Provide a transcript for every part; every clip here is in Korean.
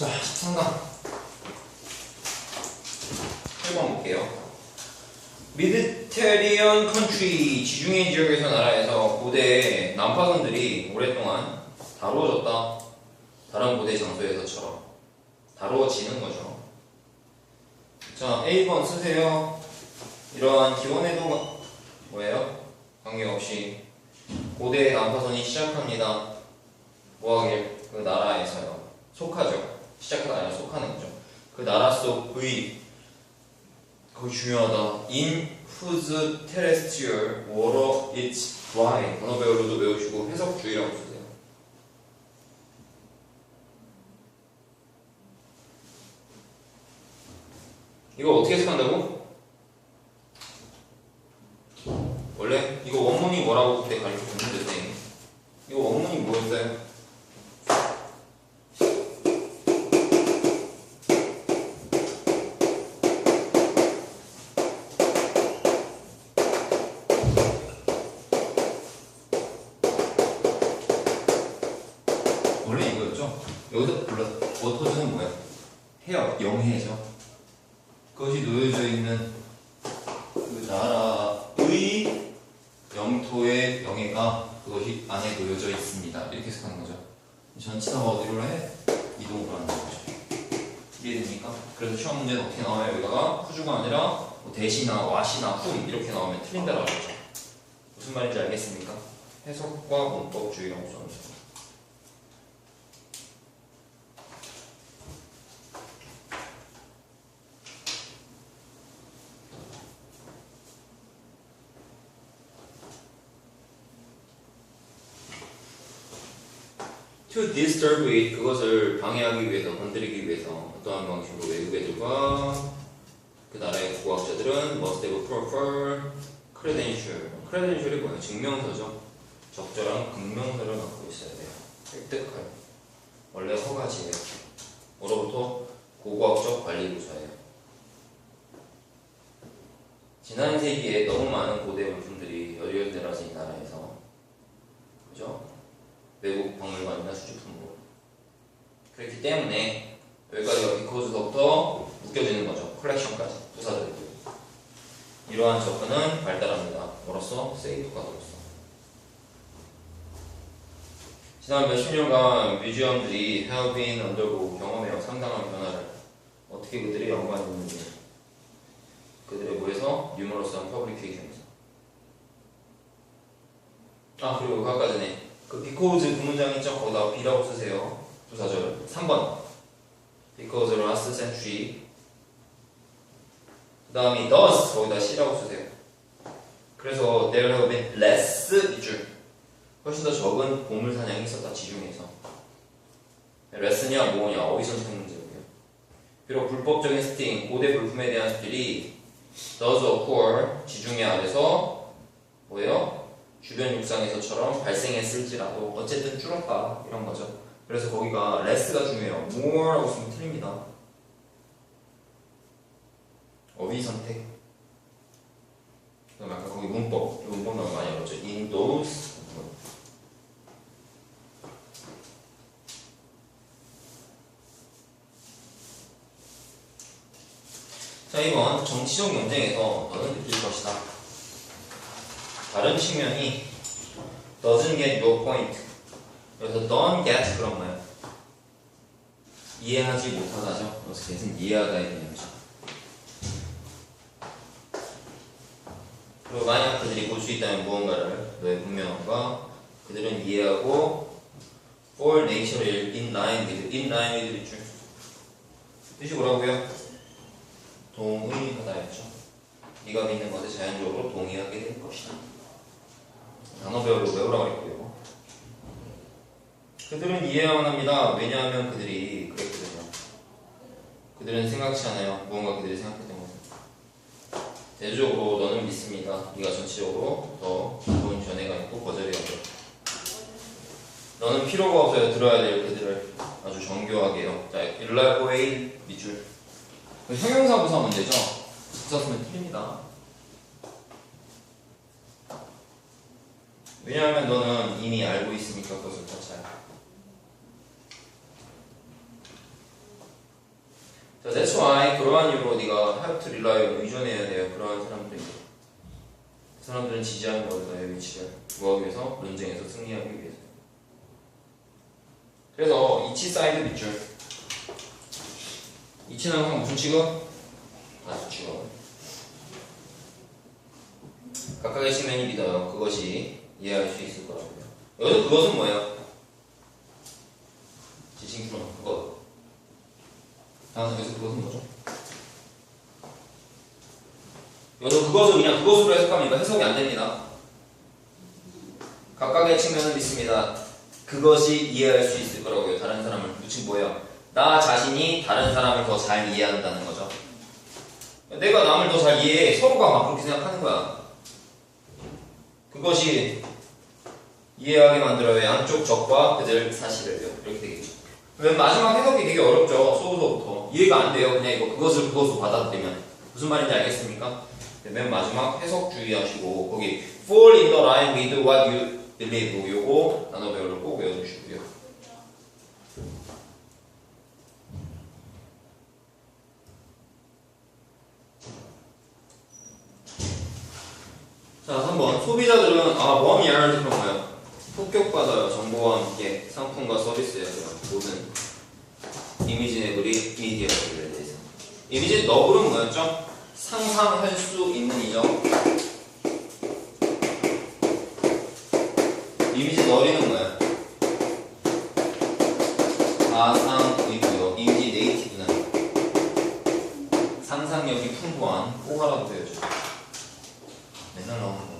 자, 13강. 1번 볼게요. 미드테리언 컨트리 지중해 지역에서 나라에서 고대 난파선들이 오랫동안 다루어졌다. 다른 고대 장소에서처럼 다루어지는 거죠. 자, A번 쓰세요. 이러한 기원에도 뭐예요? 관계없이 고대 난파선이 시작합니다. 뭐하길? 그 나라에서요. 속하죠. 시작하다 아니라 속하는 거죠. 그 나라 속의 거기 중요하다. In whose terrestrial water it's dry. 단어 배우로도 외우시고 해석주의라고 쓰세요. 이거 어떻게 해석한다고? 원래 이거 원문이 뭐라고 그때 가르쳐 줬는데 선생님. 이거 원문이 뭐였어요? 원래 이거였죠? 여기서 불러 워터즈는 뭐야? 영해죠. 그것이 놓여져 있는 그 나라의 영토의 영해가 그것이 안에 놓여져 있습니다. 이렇게 해석하는 거죠. 전치사가 어디로 해? 이동으로 하는 거죠. 이해됩니까? 그래서 시험 문제는 어떻게 나와요? 여기다가 후주가 아니라 뭐 대시나 와시나 훈 이렇게 나오면 틀린다라고 하죠. 무슨 말인지 알겠습니까? 해석과 문법 주의라고 써놓 to disturb it 그것을 방해하기 위해서 건드리기 위해서 어떠한 방식으로 외국 애들과 그 나라의 국어학자들은 must have proper credential. Credential이 뭐야? 증명서죠. 적절한 증명서를 갖고 있어야 돼요. 획득할. 원래 허가지예요 뭐로부터? 고고학적 관리부서예요. 지난 세기에 너무 많은 고대 물품들이 열려들어서 이 나라에서. 그죠? 외국 박물관이나 수집품으로. 그렇기 때문에 여기까지가 비코즈서부터 묶여지는 거죠. 컬렉션까지 부사들이. 이러한 접근은 발달합니다. 뭐로써? 세이프가드로서. 지난 몇십 년간 뮤지엄들이 been undergo 경험해요 상당한 변화를 어떻게 그들이 연구하는지 그들의 뭐에서? 뉴머러스한 퍼블리케이션에서. 아 그리고 아까 전에 그 because 그 문장 있죠? 거기다 B라고 쓰세요. 부사절 3번 because last century 그 다음에 does 거기다 C라고 쓰세요. 그래서 there have been less 밑줄 훨씬 더 적은 보물 사냥이 있었다 지중해에서 less냐 뭐냐 선택 문제고요. 비록 불법적인 스팅 고대 물품에 대한 스틸이 does occur 지중해 아래서 뭐예요? 주변 육상에서처럼 발생했을지라도 어쨌든 줄었다 이런 거죠. 그래서 거기가 less가 중요해요. more라고 쓰면 틀립니다. 어휘 선택. 그다음 아까 거기 문법, 이 문법 너무 많이 어렵죠. in those 자 이번 정치적 논쟁에서 너는 느낄 것이다. 다른 측면이 doesn't get your point. 여기서 don't get 그런 거예요. 이해하지 못하다죠. 그래서 get은 이해하다의 개념이죠. 그리고 만약 그들이 볼 수 있다면 무언가를 너의 분명함과 그들은 이해하고 for natural in line with in line with 밑줄 뜻이 뭐라고요? 동의하다였죠. 네가 믿는 것에 자연적으로 동의하게 될 것이다. 단어 배우로 외우라고 했고요. 그들은 이해야만 합니다. 왜냐하면 그들이 그랬거든요. 그들은 생각치 않아요. 무언가 그들이 생각했던 것은. 대조적으로 너는 믿습니다. 네가 전체적으로 더 좋은 견해가 있고 거절해야 돼. 너는 필요가 없어요. 들어야 될 그들을 아주 정교하게요. 자, elaborate 밑줄. 그 형용사 부사 문제죠. 직사 쓰면 틀립니다. 왜냐하면 너는 이미 알고 있으니까 그것을 더 잘. 자, that's why 그러한 이유로 네가 have to rely 의존해야 돼요. 그러한 사람들이. 그 사람들은 지지하는 거예요. 너의 위치를 구하기 위해서 논쟁에서 승리하기 위해서. 그래서 이치 사이드 밑줄. 이치는 항상 무슨 취급? 다수 취급. 각각의 시면이 믿어요. 그것이 이해할 수 있을 거라고요. 여기서 그것은 뭐예요? 지칭주는 그것. 다음 여기서 그것은 뭐죠? 여기서 그것을 그냥 그것으로 이거 해석이 안 됩니다. 각각의 측면은 있습니다. 그것이 이해할 수 있을 거라고요. 다른 사람을. 즉 뭐예요? 나 자신이 다른 사람을 더 잘 이해한다는 거죠. 내가 남을 더 잘 이해해. 서로가 막 그렇게 생각하는 거야. 그것이 이해하게 만들어요. 양쪽 적과 그들 사실을요. 이렇게 되겠죠. 맨 마지막 해석이 되게 어렵죠. 소부서부터. 이해가 안 돼요. 그냥 이거 그것을 그것으로 받아들이면. 무슨 말인지 알겠습니까? 네, 맨 마지막 해석 주의하시고 거기 fall in the line with what you believe 요거 단어 배열로 꼭 외워주시고요. 자, 3번. 소비자들은, 아, 뭐하면 이해하는지 그런 거예요. 폭격받아요. 정보와 함께 상품과 서비스에 대한 모든 이미지 내부리 미디어들에 대해서. 이미지 너블은 뭐였죠? 상상할 수 있는 이죠. 이미지 너리는 뭐야? 가상의고요. 이미지 네이티브는 상상력이 풍부한 호가라고 되어죠. 맨날 나오는 건가?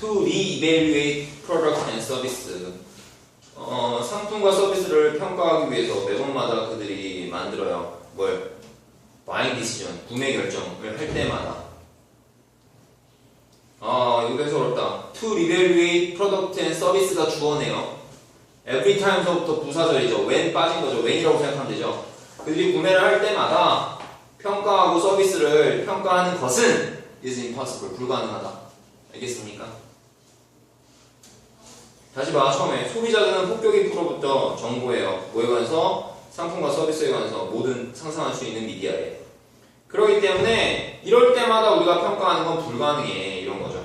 To re-evaluate product and service. 어, 상품과 서비스를 평가하기 위해서 매번마다 그들이 만들어요. 뭘? buying decision, 구매 결정을 할 때마다. 아, 여기서 어렵다. To evaluate product and service가 주어네요. every time서부터 부사절이죠. when 빠진 거죠. when이라고 생각하면 되죠. 그들이 구매를 할 때마다 평가하고 서비스를 평가하는 것은 is impossible. 불가능하다. 알겠습니까? 다시 봐 처음에 소비자들은 폭격이 프로부터 정보예요. 뭐에 관해서 상품과 서비스에 관해서 모든 상상할 수 있는 미디어예요. 그렇기 때문에 이럴 때마다 우리가 평가하는 건 불가능해 이런 거죠.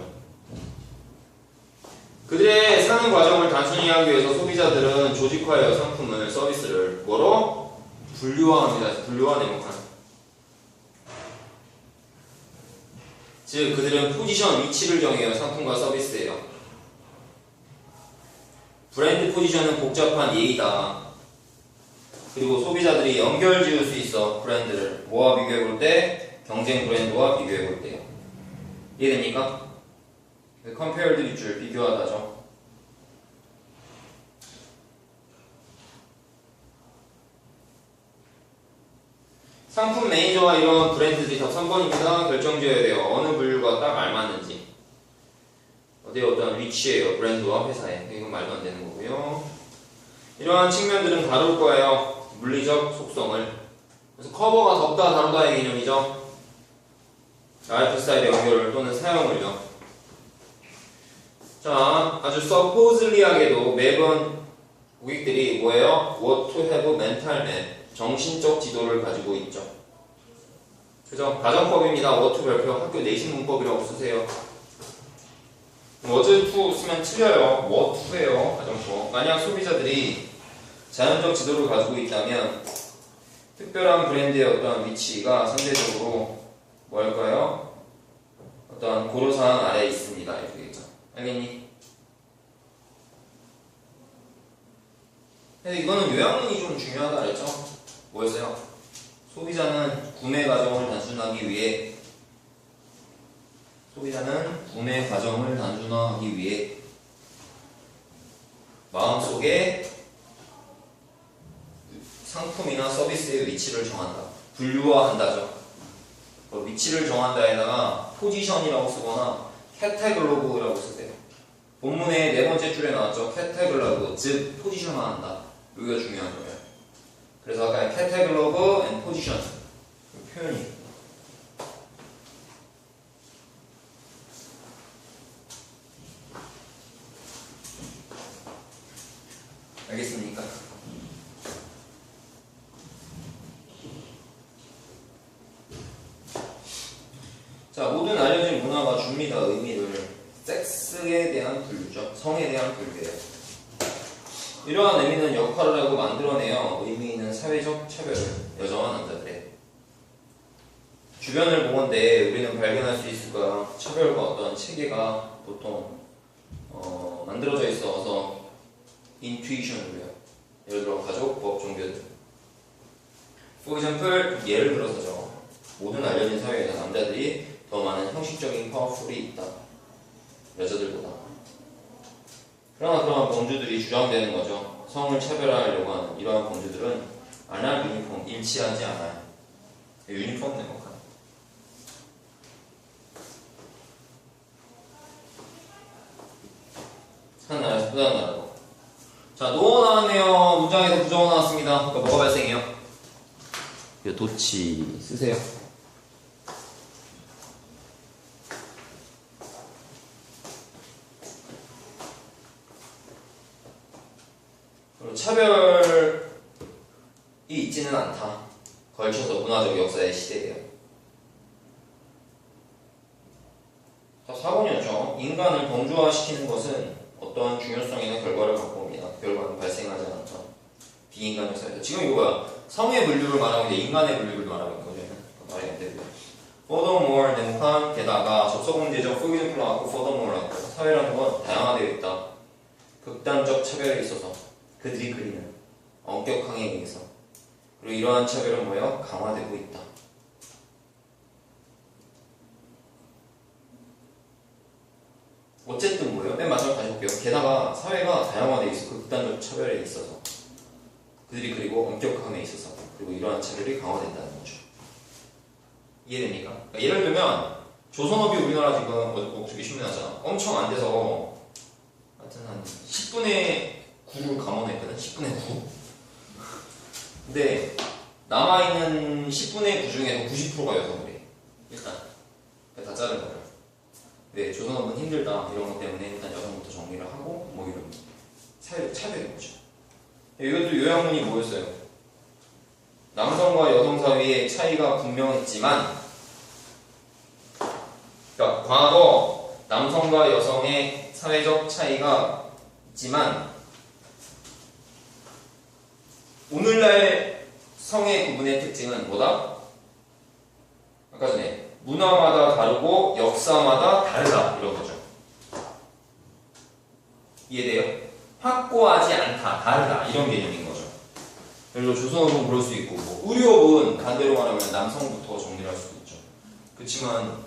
그들의 사는 과정을 단순히 하기 위해서 소비자들은 조직화해요 상품을 서비스를 뭐로 분류화합니다. 분류화 내목한. 즉 그들은 포지션 위치를 정해요 상품과 서비스예요. 브랜드 포지션은 복잡한 예의다. 그리고 소비자들이 연결 지을 수 있어 브랜드를 뭐와 비교해 볼 때 경쟁 브랜드와 비교해 볼 때요. 이해됩니까? 컴페어드 밑줄 비교하다죠. 상품 매니저와 이런 브랜드들이 다 3번입니다. 결정지어야 돼요. 어느 분류가 딱 알맞는지. 어디 어떤 위치예요. 브랜드와 회사에. 이건 말도 안 되는 거고요. 이러한 측면들은 다룰 거예요. 물리적 속성을. 그래서 커버가 덮다 다루다의 개념이죠. RF 스타일의 연결 또는 사용을요. 자, 아주 서포즐리하게도 매번 고객들이 뭐예요? What to have mental map. 정신적 지도를 가지고 있죠. 그죠? 가정법입니다. To 별표 학교 내신 문법이라고 쓰세요. 워즈 투 쓰면 틀려요. 뭐 투예요. 가정법. 만약 소비자들이 자연적 지도를 가지고 있다면 특별한 브랜드의 어떤 위치가 상대적으로 뭘까요? 어떤 고려사항 아래에 있습니다. 이렇게 되겠죠. 알겠니? 근데 이거는 요약문이 좀 중요하다 그랬죠? 뭐였어요? 소비자는 구매 과정을 단순하기 위해 소비자는 구매 과정을 단순화하기 위해 마음속에 상품이나 서비스의 위치를 정한다. 분류화한다죠. 그 위치를 정한다에다가 포지션이라고 쓰거나 캐테글로그라고 쓰세요. 본문의 네 번째 줄에 나왔죠. 캐테글로그, 즉 포지션화한다. 여기가 중요한 거예요. 그래서 아까 캐테글로그 앤 포지션 표현이 알겠습니까? 자, 모든 알려진 문화가 줍니다. 의미를 섹스에 대한 분류죠. 성에 대한 분류예요. 이러한 의미는 역할을 하고 있는 사회적 차별을 여자와 남자들의 주변을 보건대 우리는 발견할 수 있을까 차별과 어떤 체계가 보통 어, 만들어져 있어서 인투이션으로요. 예를 들어 가족, 법, 종교들. For example, 예를 들어서죠. 모든 알려진 사회에서 남자들이 더 많은 형식적인 파워풀이 있다. 여자들보다. 그러나 그러한 범주들이 주장되는 거죠. 성을 차별화하려고 하는 이러한 범주들은 안할 유니폼, 일치하지 않아요. 유니폼 내목한. 한 나라에서 또 다른 나라로. 자, 노어 나왔네요. 문장에서 부정어 나왔습니다. 그러니까 뭐가 발생해요? 요 도치 쓰세요. 차별이 있지는 않다. 걸쳐서 문화적 역사의 시대예요. 자, 4번이었죠. 인간을 범주화시키는 것은 어떠한 중요성이나 결과를 갖고 옵니다. 결과는 발생하지 않다. 비인간적 사회다. 지금 이거야. 성의 분류를 말하고 있는데 인간의 분류를 말하고 있거든요. 말이 안 되고요. Furthermore, 냉판 게다가 접속 문제죠. For example 나왔고 furthermore라고 사회라는 건 다양화되어 있다. 극단적 차별에 있어서 그들이 그리는 엄격 항해에 의해서 이러한 차별은 뭐예요? 강화되고 있다. 어쨌든 뭐예요? 맨 마지막 다시 볼게요. 게다가 사회가 다양화되어 있어 극단적 차별에 있어서 그들이 그리고 엄격함에 있어서 그리고 이러한 차별이 강화된다는 거죠. 이해됩니까? 그러니까 예를 들면 조선업이 우리나라 지금 뭐 저기 신문 나잖아. 엄청 안 돼서 하여튼 한 10분의 9를 감원했거든. 10분의 9. 근데 남아있는 10분의 9 중에서 90%가 여성들이 일단 다 자른 거예요. 네, 조선업은 힘들다 이런 것 때문에 일단 여성부터 정리를 하고 뭐 이런 사회적 차별인 거죠. 이것도 요약문이 뭐였어요? 남성과 여성 사이의 차이가 분명했지만 그러니까 과거 남성과 여성의 사회적 차이가 있지만 오늘날 성의 구분의 특징은 뭐다? 아까 전에 문화마다 다르고 역사마다 다르다 이런 거죠. 이해돼요? 확고하지 않다, 다르다 이런 개념인 거죠. 예를 들어 조선업은 그럴 수 있고 뭐 의료업은 반대로 말하면 남성부터 정리를 할 수도 있죠. 그렇지만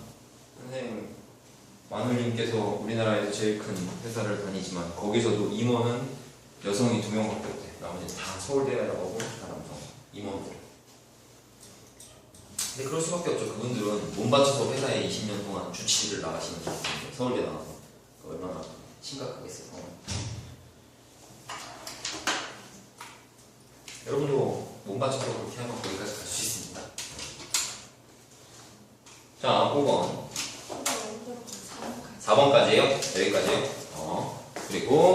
선생님 마눌님께서 우리나라에서 제일 큰 회사를 다니지만 거기서도 임원은 여성이 두 명밖에 없대. 나머지는 다 서울대에 나오고 다 남성 임원들. 근데 그럴 수밖에 없죠. 그분들은 몸 바쳐서 회사에 20년 동안 주치를 나가시는 분인데 서울대 나와서 얼마나 심각하겠어요. 여러분도 몸 바쳐서 그렇게 하면 거기까지 갈 수 있습니다. 자, 5번. 4번까지예요? 여기까지요? 어. 그리고